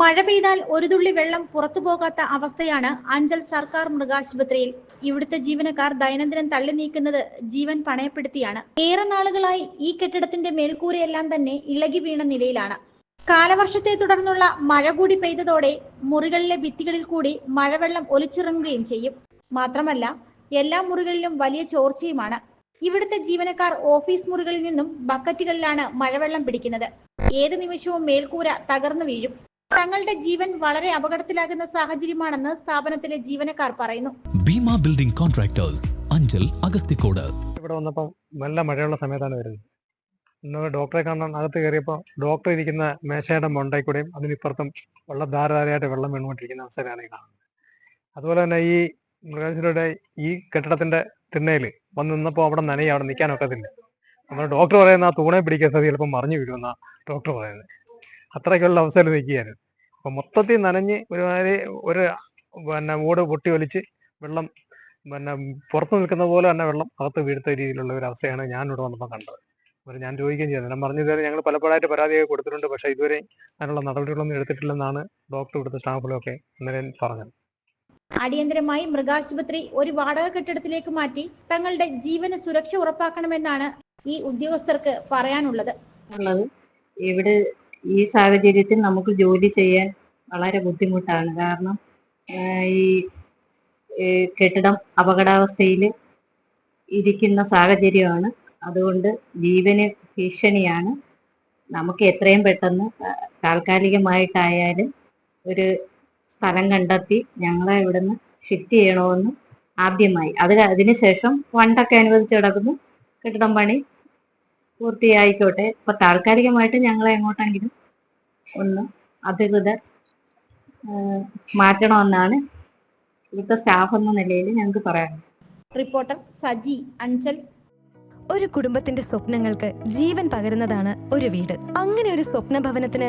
മഴ പെയ്താൽ ഒരു തുള്ളി വെള്ളം പുറത്തു പോകാത്ത അവസ്ഥയാണ് അഞ്ചൽ സർക്കാർ മൃഗാശുപത്രിയിൽ. ഇവിടുത്തെ ജീവനക്കാർ ദൈനംദിനം തള്ളി നീക്കുന്നത് ജീവൻ പണയപ്പെടുത്തിയാണ്. ഏറെ നാളുകളായി ഈ കെട്ടിടത്തിന്റെ മേൽക്കൂരയെല്ലാം തന്നെ ഇളകി വീണ നിലയിലാണ്. കാലവർഷത്തെ തുടർന്നുള്ള മഴ കൂടി പെയ്തതോടെ മുറികളിലെ ഭിത്തികളിൽ കൂടി മഴവെള്ളം ഒലിച്ചിറങ്ങുകയും ചെയ്യും. മാത്രമല്ല എല്ലാ മുറികളിലും വലിയ ചോർച്ചയുമാണ്. ഇവിടുത്തെ ജീവനക്കാർ ഓഫീസ് മുറികളിൽ നിന്നും ബക്കറ്റുകളിലാണ് മഴവെള്ളം പിടിക്കുന്നത്. ഏത് നിമിഷവും മേൽക്കൂര തകർന്നു വീഴും. തങ്ങളുടെ ജീവൻ വളരെ അപകടത്തിലാകുന്ന സാഹചര്യമാണെന്ന് സ്ഥാപനത്തിലെ ജീവനക്കാർ പറയുന്നു. Bheema building contractors Anchal Agasthikode. ഇവിടെ വന്നപ്പോൾ നല്ല മഴയുള്ള സമയത്താണ് വരുന്നത്. ഇന്ന് ഡോക്ടറെ കാണാൻ അകത്ത് കയറിയപ്പോൾ ഡോക്ടർ ഇരിക്കുന്ന മേശയുടെ മൊണ്ടയിൽ കൂടെയും അതിനിപ്പുറത്തും വെള്ളം ധാരാധാരയായിട്ട് വെള്ളം വീണുകൊണ്ടിരിക്കുന്ന അവസ്ഥയാണ് ഈ കാണുന്നത്. അതുപോലെ തന്നെ ഈ മൃഗാശുരയുടെ ഈ കെട്ടിടത്തിന്റെ തിണ്ണയിൽ വന്ന് നിന്നപ്പോൾ അവിടെ നനയും അവിടെ നിൽക്കാൻ ഒക്കത്തില്ല. നമ്മൾ ഡോക്ടർ പറയുന്ന ആ തൂണെ പിടിക്കാൻ സ്ഥിതി ചിലപ്പോൾ മറിഞ്ഞു വീഴുമെന്നാണ് ഡോക്ടർ പറയുന്നത്. അത്രയ്ക്കുള്ള അവസരം നിൽക്കുകയായിരുന്നു. അപ്പം മൊത്തത്തിൽ നനഞ്ഞ് ഒരുമാതിരി ഒരു പിന്നെ ഓട് പൊട്ടി ഒലിച്ച് വെള്ളം പിന്നെ പുറത്ത് നിൽക്കുന്ന പോലെ തന്നെ വെള്ളം അകത്ത് വീഴ്ത്ത രീതിയിലുള്ള ഒരു അവസ്ഥയാണ് ഞാൻ ഇവിടെ വന്നപ്പോൾ കണ്ടത്. അപ്പോൾ ഞാൻ ചോദിക്കുകയും ചെയ്തത് ഞാൻ പറഞ്ഞു ഇതുവരെ ഞങ്ങൾ പലപ്പോഴായിട്ട് പരാതിയൊക്കെ കൊടുത്തിട്ടുണ്ട്. പക്ഷേ ഇതുവരെ അതിനുള്ള നടപടികളൊന്നും എടുത്തിട്ടില്ലെന്നാണ് ഡോക്ടർ ഇവിടുത്തെ സ്റ്റാഫുകളൊക്കെ ഇന്നലെ പറഞ്ഞത്. അടിയന്തരമായി മൃഗാശുപത്രി ഒരു വാടക കെട്ടിടത്തിലേക്ക് മാറ്റി തങ്ങളുടെ ജീവന് സുരക്ഷ ഉറപ്പാക്കണമെന്നാണ് ഈ ഉദ്യോഗസ്ഥർക്ക് പറയാനുള്ളത്. ഉള്ളത്. ഇവിടെ ഈ സാഹചര്യത്തിൽ നമുക്ക് ജോലി ചെയ്യാൻ വളരെ ബുദ്ധിമുട്ടാണ്. കാരണം ഈ കെട്ടിടം അപകടാവസ്ഥയിൽ ഇരിക്കുന്ന സാഹചര്യമാണ്. അതുകൊണ്ട് ജീവന് ഭീഷണിയാണ്. നമുക്ക് എത്രയും പെട്ടെന്ന് താൽക്കാലികമായിട്ടായാലും ഒരു സ്ഥലം കണ്ടെത്തി ഞങ്ങളെ ഇവിടുന്ന് ഷിഫ്റ്റ് ചെയ്യണമെന്ന് ആദ്യമായി. അത് അതിനുശേഷം ഫണ്ടൊക്കെ അനുവദിച്ച് കിടക്കുന്നു. കെട്ടിടം പണി പൂർത്തിയായിക്കോട്ടെ. ഇപ്പൊ താൽക്കാലികമായിട്ട് ഞങ്ങൾ എങ്ങോട്ടെങ്കിലും ഒന്ന് അധികൃതർ മാറ്റണമെന്നാണ് ഇവിടുത്തെ സ്റ്റാഫ് എന്ന നിലയിൽ ഞങ്ങൾക്ക് പറയാനുള്ളത്. റിപ്പോർട്ടർ സജി അഞ്ചൽ. ഒരു കുടുംബത്തിന്റെ സ്വപ്നങ്ങൾക്ക് ജീവൻ പകരുന്നതാണ് ഒരു വീട്. അങ്ങനെ ഒരു സ്വപ്ന ഭവനത്തിന്